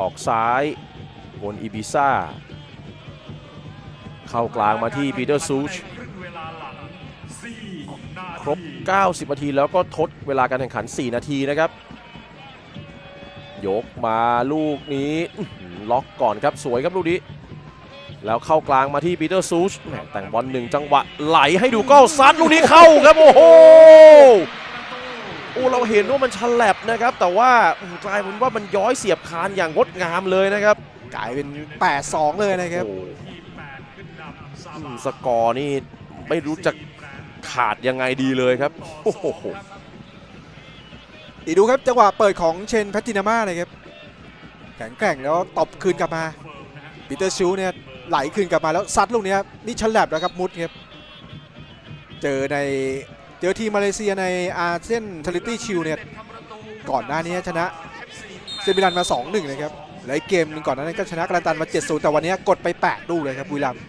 ออกซ้ายบนอีบิซ่า เข้ากลางมาที่ปีเตอร์ซูชครบ 90 นาทีแล้วก็ทดเวลาการแข่งขัน 4 นาทีนะครับ ยกมาลูกนี้ล็อกก่อนครับสวยครับลูกนี้ แล้วเข้ากลางมาที่ปีเตอร์ซูชแหมแต่งบอลหนึ่งจังหวะไหลให้ดูก็ซัดลูกนี้เข้าครับ โอ้โห โอ้เราเห็นว่ามันฉลับนะครับ แต่ว่าอื้อกลายเป็นว่ามันย้อยเสียบคานอย่างงดงามเลยนะครับกลายเป็น 8-2 เลยนะครับโอ้อืมสกอร์นี่ไม่รู้จะขาดยังไงดีเลยครับโอ้โหอีกดูครับจังหวะเปิดของเชนแพตตินาม่าเลยครับแข็งแกร่งแล้วตบคืนกลับมาปีเตอร์ชูเนี่ยไหลคืนกลับมาแล้วซัดลูกเนี้ยนี่ฉลับแล้วครับมุดครับเจอใน เจอทีมมาเลเซียในอาเซียนทริตี้ชิลเนี่ยก่อนหน้านี้ชนะเซมิลันมา 2-1 นะครับและอีกเกมนึงก่อนหน้านั้นก็ชนะกระตันมา 7-0 แต่วันนี้กดไป8ลูกเลยครับบุรีรัมย์